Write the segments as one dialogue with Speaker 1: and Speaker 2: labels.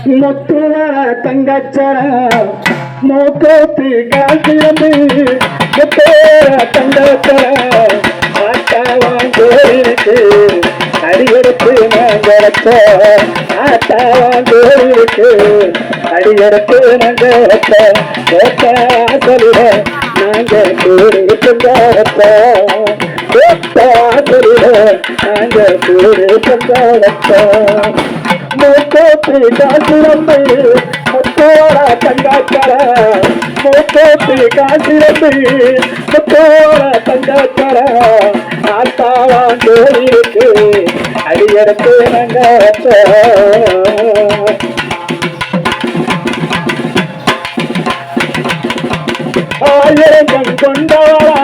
Speaker 1: முத்துவ தங்கச்சர மூக்கோத்து காசிரம்பு முத்தோர தங்கச்சர ஆட்டாவாங்கோருக்கு அடியெடுத்து நாங்கரத்த ஆட்டாவாங்கோருக்கு அடியெடுத்து நாங்கரத்த ஓட்டா சொல்லிட நாங்க கூடி பொங்காரத்த ஓட்டா சொல்லிட பொங்காரத்த மூக்கோத்து காசிரம்பு முத்தோட தங்காச்சர மூக்கோத்து காசிரம்பு முத்தோட தங்காச்சர ஆத்தாவாண்டு இருக்கு அடியெடுத்து நங்கத்த ஆயிரங்கள் கொண்டவளா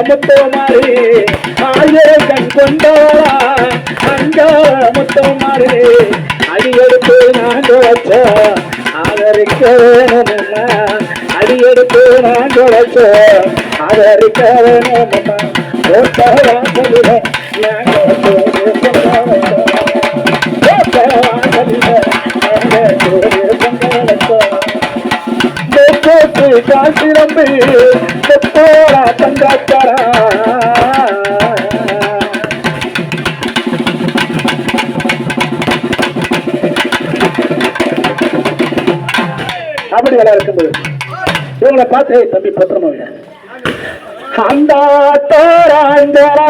Speaker 1: அங்காள முத்துமாரி ஆயிரங்கள் கொண்டவளா அங்காள முத்துமாரி அடியெடுத்து நான் குழைச்ச ஆதரிக்க வேணும்னா அடியெடுத்து நான் குழைச்ச ஆதரிக்க வேணும்னா ஓட்டவா சொல்லுத காசிரம்பு செத்தோரா அப்படி எல்லாம் இருக்கும்போது இவங்களை பார்த்து தம்பி பத்திரமா அந்த தோராந்தரா